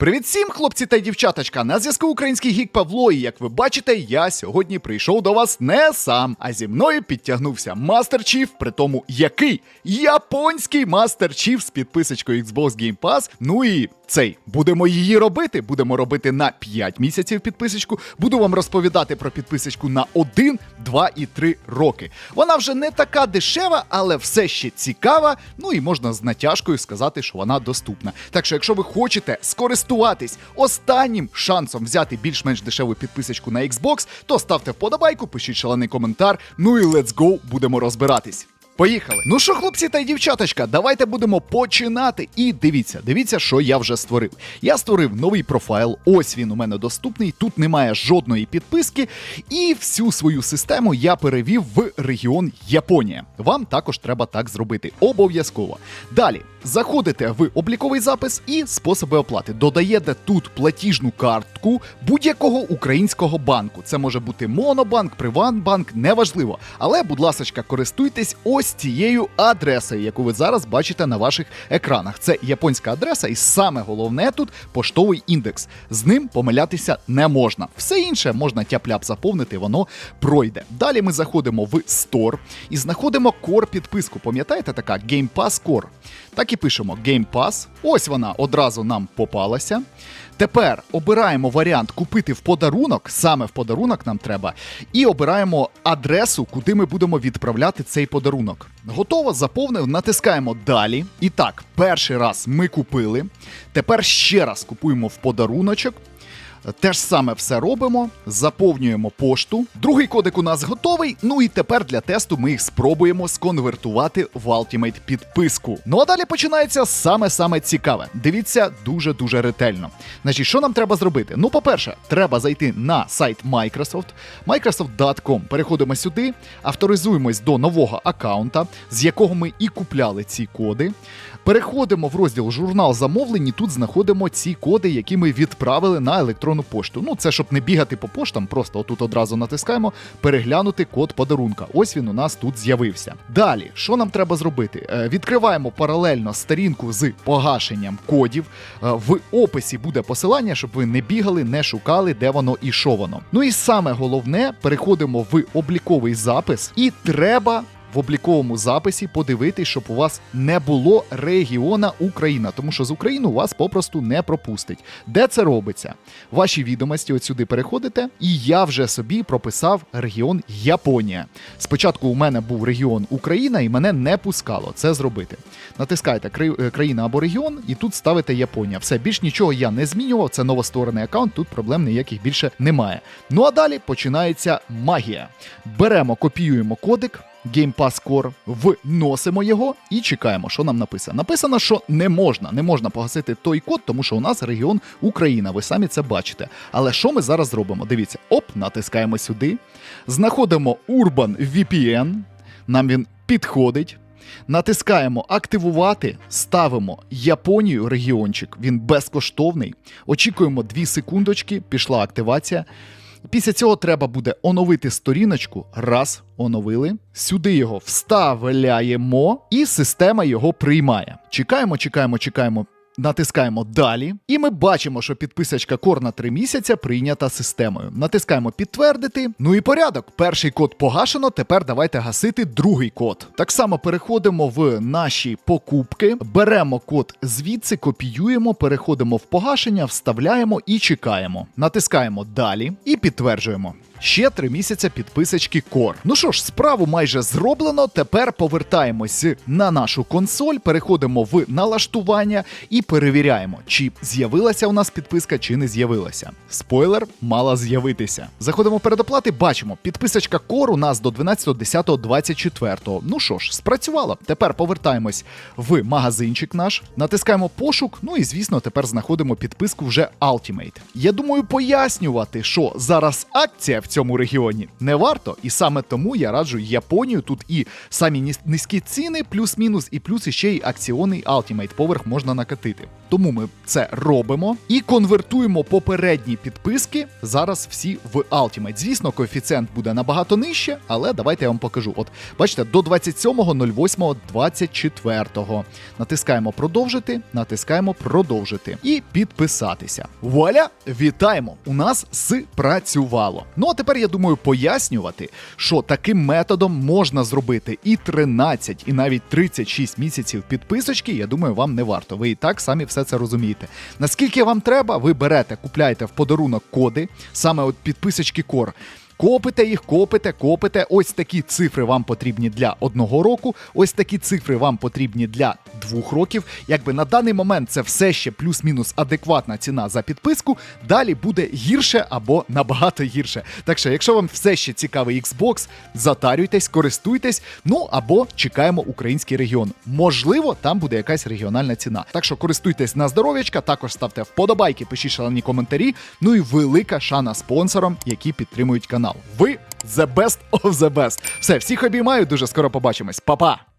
Привіт всім, хлопці та дівчаточка! На зв'язку український гік Павло. І як ви бачите, я сьогодні прийшов до вас не сам, а зі мною підтягнувся Мастер Чіф, при тому який японський Мастер Чіф з підписочкою Xbox Game Pass. Ну і цей будемо її робити. Будемо робити на 5 місяців підписочку. Буду вам розповідати про підписочку на 1, 2 і 3 роки. Вона вже не така дешева, але все ще цікава. Ну і можна з натяжкою сказати, що вона доступна. Так що, якщо ви хочете скористуватись останнім шансом взяти більш-менш дешеву підписочку на Xbox, то ставте вподобайку, пишіть шалений коментар. Ну і let's go, будемо розбиратись. Поїхали. Ну що, хлопці та й дівчаточка, давайте будемо починати. І дивіться, дивіться, що я вже створив. Я створив новий профайл. Ось він у мене доступний. Тут немає жодної підписки. І всю свою систему я перевів в регіон Японія. Вам також треба так зробити. Обов'язково. Далі. Заходите в обліковий запис і способи оплати. Додаєте тут платіжну картку будь-якого українського банку. Це може бути Монобанк, Приватбанк, неважливо. Але, будь ласка, користуйтесь ось цією адресою, яку ви зараз бачите на ваших екранах. Це японська адреса, і саме головне тут поштовий індекс. З ним помилятися не можна. Все інше можна тяп-ляп заповнити, воно пройде. Далі ми заходимо в Store і знаходимо Core підписку. Пам'ятаєте, така Game Pass Core? Так і пишемо Game Pass. Ось вона одразу нам попалася. Тепер обираємо варіант купити в подарунок, саме в подарунок нам треба, і обираємо адресу, куди ми будемо відправляти цей подарунок. Готово, заповнив, натискаємо далі. І так, перший раз ми купили. Тепер ще раз купуємо в подаруночок. Те ж саме все робимо, заповнюємо пошту. Другий кодек у нас готовий. Ну і тепер для тесту ми їх спробуємо сконвертувати в Ultimate підписку. Ну а далі починається саме-саме цікаве. Дивіться дуже-дуже ретельно. Значить, що нам треба зробити? Ну, по-перше, треба зайти на сайт Microsoft, Microsoft.com. Переходимо сюди, авторизуємось до нового аккаунта, з якого ми і купляли ці коди. Переходимо в розділ журнал замовлень. Тут знаходимо ці коди, які ми відправили на електронну пошту. Ну, це щоб не бігати по поштам, просто отут одразу натискаємо переглянути код подарунка. Ось він у нас тут з'явився. Далі, що нам треба зробити? Е, Відкриваємо паралельно сторінку з погашенням кодів. Е, В описі буде посилання, щоб ви не бігали, не шукали, де воно і що воно. Ну і саме головне, переходимо в обліковий запис, і треба в обліковому записі подивитись, щоб у вас не було регіона Україна, тому що з України у вас попросту не пропустить. Де це робиться? Ваші відомості от сюди переходите, і я вже собі прописав регіон Японія. Спочатку у мене був регіон Україна, і мене не пускало це зробити. Натискаєте «Кри- е, країна або регіон, і тут ставите Японія. Все більш нічого я не змінював. Це новостворений аккаунт, тут проблем ніяких більше немає. Ну а далі починається магія. Беремо, копіюємо кодик. Game Pass Core, вносимо його і чекаємо, що нам написано. Написано, що не можна, не можна погасити той код, тому що у нас регіон Україна. Ви самі це бачите. Але що ми зараз зробимо? Дивіться, оп, натискаємо сюди, знаходимо Urban VPN, нам він підходить. Натискаємо активувати, ставимо Японію регіончик. Він безкоштовний. Очікуємо 2 секундочки, пішла активація. Після цього треба буде оновити сторіночку. Раз, оновили. Сюди його вставляємо, і система його приймає. Чекаємо, чекаємо, чекаємо. Натискаємо далі, і ми бачимо, що підписочка Кор на 3 місяця прийнята системою. Натискаємо підтвердити. Ну і порядок. Перший код погашено. Тепер давайте гасити другий код. Так само переходимо в наші покупки, беремо код звідси, копіюємо, переходимо в погашення, вставляємо і чекаємо. Натискаємо далі і підтверджуємо. Ще три місяця підписочки Core. Ну що ж, справу майже зроблено. Тепер повертаємось на нашу консоль, переходимо в налаштування і перевіряємо, чи з'явилася у нас підписка, чи не з'явилася. Спойлер, мала з'явитися. Заходимо в передоплати, бачимо, підписочка Core у нас до 12.10.24. Ну що ж, спрацювало. Тепер повертаємось в магазинчик наш, натискаємо пошук. Ну і звісно, тепер знаходимо підписку вже Ultimate. Я думаю, пояснювати, що зараз акція в цьому регіоні? Не варто. І саме тому я раджу Японію. Тут і самі низькі ціни, плюс-мінус, і плюс іще й акціонний Ultimate поверх можна накатити. Тому ми це робимо і конвертуємо попередні підписки зараз всі в Ultimate. Звісно, коефіцієнт буде набагато нижче, але давайте я вам покажу. От бачите, до 27.08.24. Натискаємо продовжити, натискаємо продовжити і підписатися. Вуаля! Вітаємо! У нас спрацювало. Ну а тепер я думаю пояснювати, що таким методом можна зробити і 13, і навіть 36 місяців підписочки. Я думаю, вам не варто. Ви і так самі все це розумієте. Наскільки вам треба, ви берете, купляєте в подарунок коди, саме от підписочки Кор. Копите їх, копите, копите. Ось такі цифри вам потрібні для одного року. Ось такі цифри вам потрібні для двох років. Якби на даний момент це все ще плюс-мінус адекватна ціна за підписку. Далі буде гірше або набагато гірше. Так що, якщо вам все ще цікавий Xbox, затарюйтесь, користуйтесь. Ну або чекаємо український регіон. Можливо, там буде якась регіональна ціна. Так що користуйтесь на здоров'ячка, також ставте вподобайки, пишіть шалені коментарі. Ну і велика шана спонсорам, які підтримують канал. Ви the best of the best. Все, всіх обіймаю. Дуже скоро побачимось. Па-па!